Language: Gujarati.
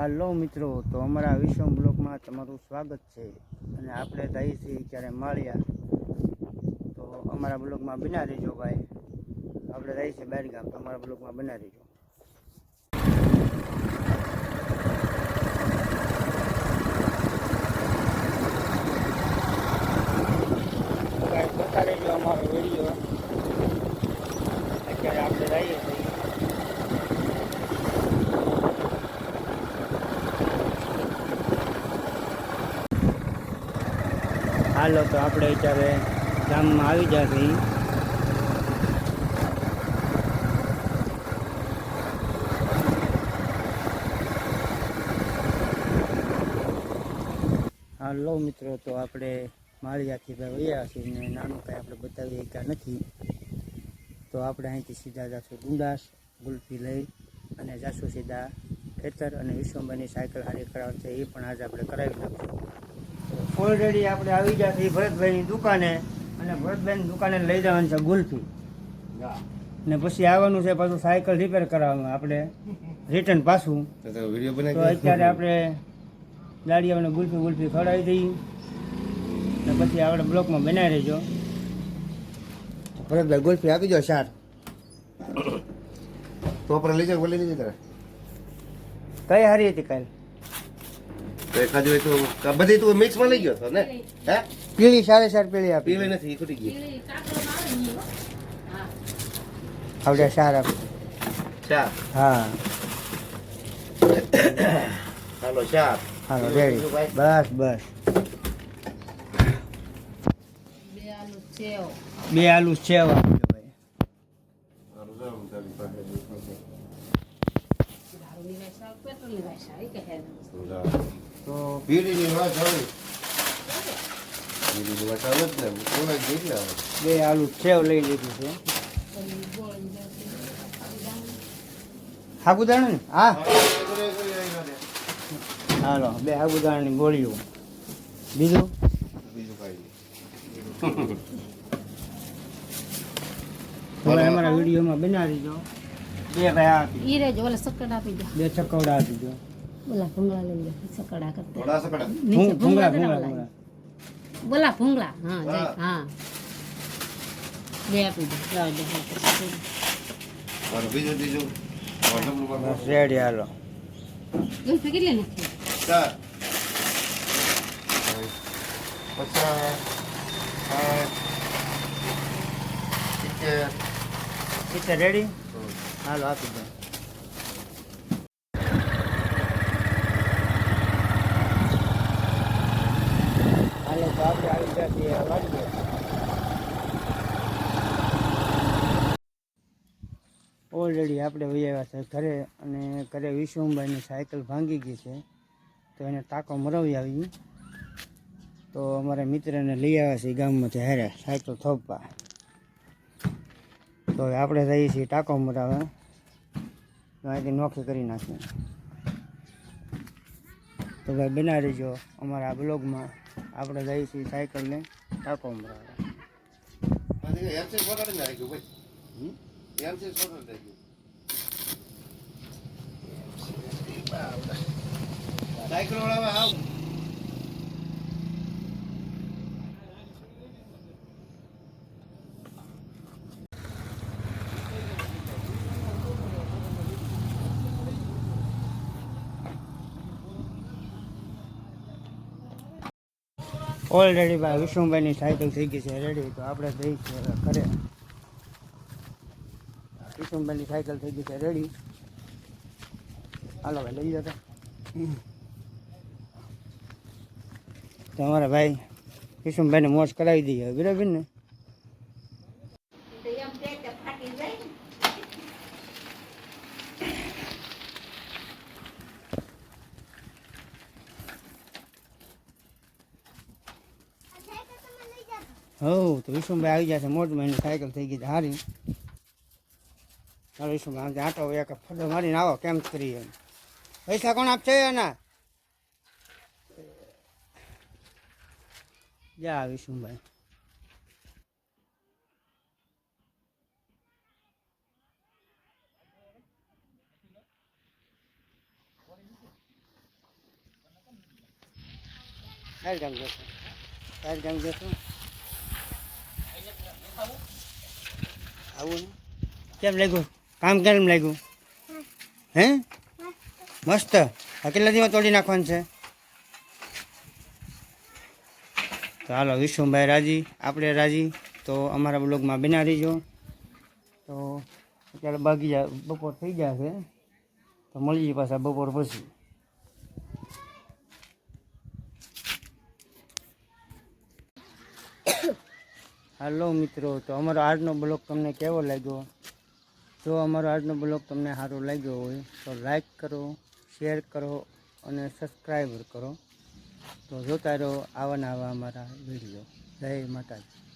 હાલો મિત્રો, તો અમારા વિશ્વ બ્લોકમાં તમારું સ્વાગત છે. અને આપણે જઈએ છીએ ત્યારે માળ્યા. તો અમારા બ્લોકમાં બના દેજો ભાઈ. આપણે જઈએ છીએ બહાર ગામ અમારા બ્લોકમાં બના દેજો અમારો વીડિયો. અત્યારે આપણે જઈએ છીએ હાલો તો આપણે અત્યારે ગામમાં આવી જશે હાલો મિત્રો, તો આપણે માળિયાથી ભાઈ વયા છીએ ને નાનું કાંઈ આપણે બતાવી શક્યા નથી. તો આપણે અહીંથી સીધા જશું ગુંદાસ ગુલ્ફી લઈ અને જાશું સીધા ખેતર અને વિશ્વંભરની સાયકલ હારી કરાવશે, એ પણ આજે આપણે કરાવી નાખશું. ઓલરેડી આપણે આવી ગયા છીએ ભરતભાઈની દુકાને અને ભરતભાઈની દુકાને લઈ જવાનું છે ગુલ્ફી ને પછી આવવાનું છે પાછું સાયકલ રિપેર કરાવવાનું આપણે રિટર્ન પાછું. તો અત્યારે આપણે ગાડીઓને ગુલ્ફી ગુલ્ફી ખવડાવી દઈએ ને પછી આપણે બ્લોકમાં બનાવી રહેજો. ભરતભાઈ ગુલ્ફી આપી દો સાર તો આપણે લઈ જાઓ લઈ તારે કઈ હારી હતી કાલ? તો એકાદ હોય તો બધી તું મિક્સમાં લઈ ગયો હતો ને? હે? પીળી સાડે સાર પીળી આપી. પીવે નથી ખૂટી ગઈ. આવડે સાર આપી. ચા? હા. હાલો ચા. હાલો રેડી બસ બસ. બે આલુ સેવ બે આલુ સેવ આપજો ભાઈ. હાલો, તો બીડીની વાત આવી. બીડીની વાત આવે જ ને કોને ગઈ આવે બે આલુ સેવ લઈ લીધું છે. સાબુદાણા ને હા. હાલો બે સાબુદાણાની ગોળીઓ. બીજું? બીજું કાંઈ હવે અમારા વિડીયોમાં બનાવી દો. બે ભાઈ આપી બે ચકવડા આપી દો. બોલા ભૂંગળા લઈ લે સકડા કરતા થોડા સકડા નીચે ભૂંગળા ભૂંગળા બોલા ભૂંગળા હા જાય હા. બે આપી દે લાવ દે બીજું બાબુ. રેડી હાલો ગુલ્ફી કેટલી નાખી ચાર પચાસ સાઠ સિત્તેર સિત્તેર રેડી હાલો આપી દો હાલો તો આપણે આવી ગયા છીએ વાડીએ ઓલરેડી આપણે વહી આવ્યા છે ઘરે અને ઘરે વિશ્વભાઈની સાયકલ ભાંગી ગઈ છે. તો એને ટાંકો મરાવી આવી. તો અમારા મિત્રને લઈ આવ્યા છે ગામમાંથી હારે સાયકલ થોપવા. તો આપણે જઈએ છીએ ટાંકો મરાવે અહીંથી નોખી કરી નાખીએ. તો ભાઈ બના રહેજો અમારા બ્લોગમાં. આપણે જઈએ છીએ સાયકલને ટાંકો મરાવે એમસી ફોટો નાખ્યું ભાઈ. એમસી ફોટો રાખ્યું ઓલરેડી ભાઈ વિષ્ણુભાઈની સાયકલ થઈ ગઈ છે રેડી તો આપણે જઈ ઘરે. વિષ્ણુભાઈની સાયકલ થઈ ગઈ છે રેડી હાલો ભાઈ, લઈ જતા તો. અમારા ભાઈ વિષ્ણુભાઈને મોજ કરાવી દઈએ બરાબર ને? હો, તો વિષ્ણુભાઈ આવી જશે મોટ મહિને સાયકલ થઈ ગઈ હારી. ચાલો વિષ્ણુભાઈ આટો એક ફટો મારીને આવો, કેમ કરી એમ પૈસા કોણ આપશે એના? જા આવીશું ભાઈ. ગામ જશો? ચાલ ગામ જશો? આવું કેમ લાગ્યું? કામ કેમ લાગ્યું? હે? મસ્ત. કેટલા દિવસ તોડી નાખવાનું છે? તો હાલો વિષ્ણુભાઈ રાજી, આપણે રાજી. તો અમારા બ્લોગમાં બના રહીજો. તો અત્યારે બાકી જા બપોર થઈ ગયા છે. તો મળીએ પાછા બપોર પછી. હાલો મિત્રો, તો અમારો આજનો બ્લોગ તમને કેવો લાગ્યો? જો અમારો આજનો બ્લોગ તમને સારો લાગ્યો હોય, તો લાઈક કરો. શેર કરો અને સબસ્ક્રાઈબર કરો. તો જોતા રહો આવા અમારા વીડિયો. જય માતાજી.